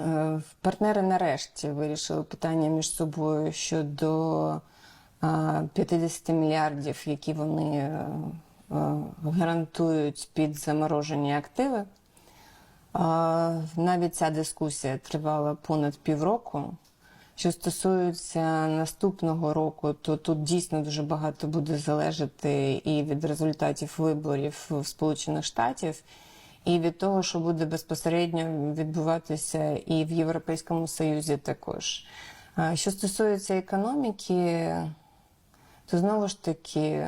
Е, Партнери нарешті вирішили питання між собою щодо е, 50 мільярдів, які вони е, е, гарантують під заморожені активи. Навіть ця дискусія тривала понад півроку. Що стосується наступного року, то тут дійсно дуже багато буде залежати і від результатів виборів в Сполучених Штатів, і від того, що буде безпосередньо відбуватися і в Європейському Союзі також. Що стосується економіки, то знову ж таки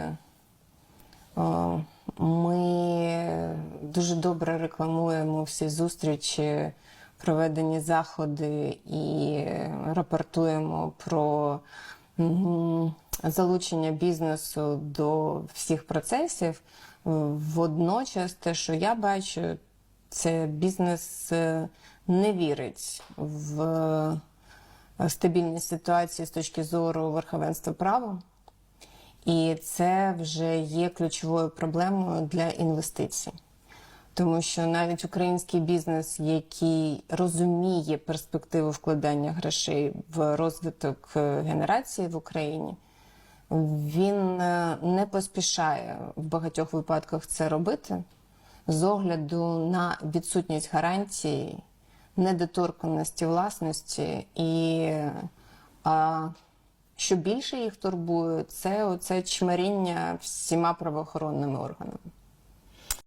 ми дуже добре рекламуємо всі зустрічі, проведені заходи і рапортуємо про залучення бізнесу до всіх процесів. Водночас, те, що я бачу, це бізнес е, не вірить в е, стабільність ситуації з точки зору верховенства права. І це вже є ключовою проблемою для інвестицій. Тому що навіть український бізнес, який розуміє перспективу вкладання грошей в розвиток е, генерації в Україні, він е, не поспішає в багатьох випадках це робити з огляду на відсутність гарантії, недоторканості власності і а, що більше їх турбує, це оце чмаріння всіма правоохоронними органами.